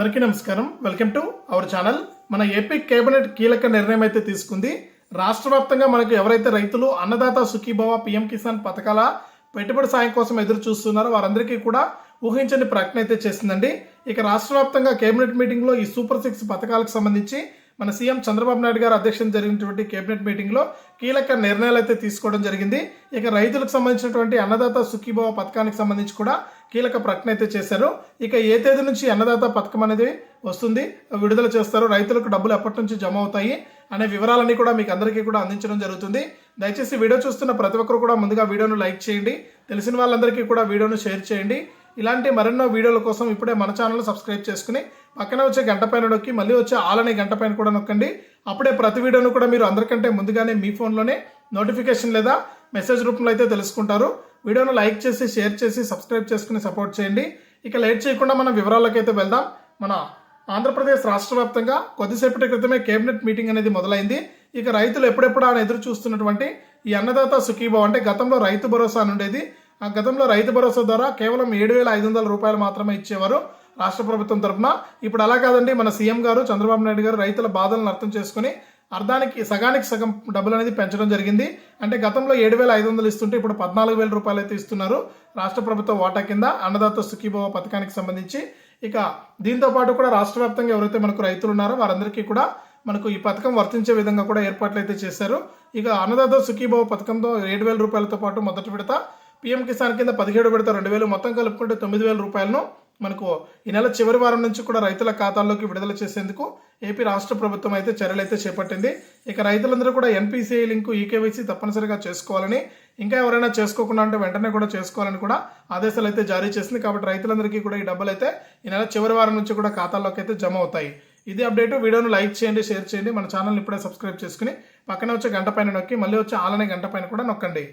అందరికీ నమస్కారం. Welcome to our channel. మన ఏపీ కేబినెట్ కీలక నిర్ణయం అయితే తీసుకుంది. రాష్ట్ర వ్యాప్తంగా మనకు ఎవరైతే రైతులు అన్నదాత సుఖీభవ పిఎం కిసాన్ పథకాల పెట్టుబడి సాయం కోసం ఎదురు చూస్తున్నారో వారందరికీ కూడా ఊహించని ప్రకటన అయితే చేసిందండి. ఇక రాష్ట్ర వ్యాప్తంగా కేబినెట్ మీటింగ్లో ఈ సూపర్ సిక్స్ పథకాలకు సంబంధించి మన సీఎం చంద్రబాబు నాయుడు గారు అధ్యక్షత జరిగినటువంటి కేబినెట్ మీటింగ్లో కీలక నిర్ణయాలు అయితే తీసుకోవడం జరిగింది. ఇక రైతులకు సంబంధించినటువంటి అన్నదాత సుఖీభవ పథకానికి సంబంధించి కూడా కీలక ప్రకటన అయితే చేశారు. ఇక ఏ తేదీ నుంచి అన్నదాత పథకం అనేది వస్తుంది విడుదల చేస్తారు రైతులకు డబ్బులు ఎప్పటి నుంచి జమ అవుతాయి అనే వివరాలన్నీ కూడా మీకు అందరికీ కూడా అందించడం జరుగుతుంది. దయచేసి వీడియో చూస్తున్న ప్రతి ఒక్కరు కూడా ముందుగా వీడియోను లైక్ చేయండి. తెలిసిన వాళ్ళందరికీ కూడా వీడియోను షేర్ చేయండి. ఇలాంటి మరెన్నో వీడియోల కోసం ఇప్పుడే మన ఛానల్ సబ్స్క్రైబ్ చేసుకుని పక్కన వచ్చే గంట పైన నొక్కి మళ్ళీ వచ్చే ఆలనే గంట పైన కూడా నొక్కండి. అప్పుడే ప్రతి వీడియోను కూడా మీరు అందరికంటే ముందుగానే మీ ఫోన్లోనే నోటిఫికేషన్ లేదా మెసేజ్ రూపంలో అయితే తెలుసుకుంటారు. వీడియోను లైక్ చేసి షేర్ చేసి సబ్స్క్రైబ్ చేసుకుని సపోర్ట్ చేయండి. ఇక లేట్ చేయకుండా మనం వివరాలకైతే వెళ్దాం. మన ఆంధ్రప్రదేశ్ రాష్ట్ర వ్యాప్తంగా కొద్దిసేపటి క్రితమే కేబినెట్ మీటింగ్ అనేది మొదలైంది. ఇక రైతులు ఎప్పుడెప్పుడు ఆయన ఎదురు చూస్తున్నటువంటి ఈ అన్నదాత సుఖీభావ్ అంటే గతంలో రైతు భరోసా అని ఉండేది. గతంలో రైతు భరోసా ద్వారా కేవలం ఏడు వేల ఐదు వందల రూపాయలు మాత్రమే ఇచ్చేవారు రాష్ట్ర ప్రభుత్వం తరఫున ఇప్పుడు అలా కాదండి మన సీఎం గారు చంద్రబాబు నాయుడు గారు రైతుల బాధలను అర్థం చేసుకుని అర్ధానికి సగానికి సగం డబ్బులు అనేది పెంచడం జరిగింది. అంటే గతంలో ఏడు వేల ఐదు వందలు ఇస్తుంటే ఇప్పుడు పద్నాలుగు వేల రూపాయలు అయితే ఇస్తున్నారు రాష్ట్ర ప్రభుత్వ వాటా కింద అన్నదాత సుఖీభవ పథకానికి సంబంధించి. ఇక దీంతో పాటు కూడా రాష్ట్ర వ్యాప్తంగా ఎవరైతే మనకు రైతులు ఉన్నారో వారందరికీ కూడా మనకు ఈ పథకం వర్తించే విధంగా కూడా ఏర్పాట్లు అయితే చేశారు. ఇక అన్నదాత సుఖీభవ పథకంతో ఏడు వేల రూపాయలతో పాటు మొదటి విడత పీఎం కిసాన్ కింద పదిహేడు విడత రెండు వేలు మొత్తం కలుపుకుంటే తొమ్మిది వేల రూపాయలను మనకు ఈ నెల చివరి వారం నుంచి కూడా రైతుల ఖాతాల్లోకి విడుదల చేసేందుకు ఏపీ రాష్ట్ర ప్రభుత్వం అయితే చర్యలు అయితే చేపట్టింది. ఇక రైతులందరూ కూడా ఎన్పిసిఐ లింకు ఈకేవైసీ తప్పనిసరిగా చేసుకోవాలని ఇంకా ఎవరైనా చేసుకోకుండా అంటే వెంటనే కూడా చేసుకోవాలని కూడా ఆదేశాలు అయితే జారీ చేసింది. కాబట్టి రైతులందరికీ కూడా ఈ డబ్బులు అయితే ఈ నెల చివరి వారం నుంచి కూడా ఖాతాల్లోకి అయితే జమ అవుతాయి. ఇది అప్డేట్. వీడియోను లైక్ చేయండి షేర్ చేయండి. మన ఛానల్ని ఇప్పుడే సబ్స్క్రైబ్ చేసుకుని పక్కన వచ్చే గంట పైన నొక్కి మళ్ళీ వచ్చే ఆలనే గంట పైన కూడా నొక్కండి.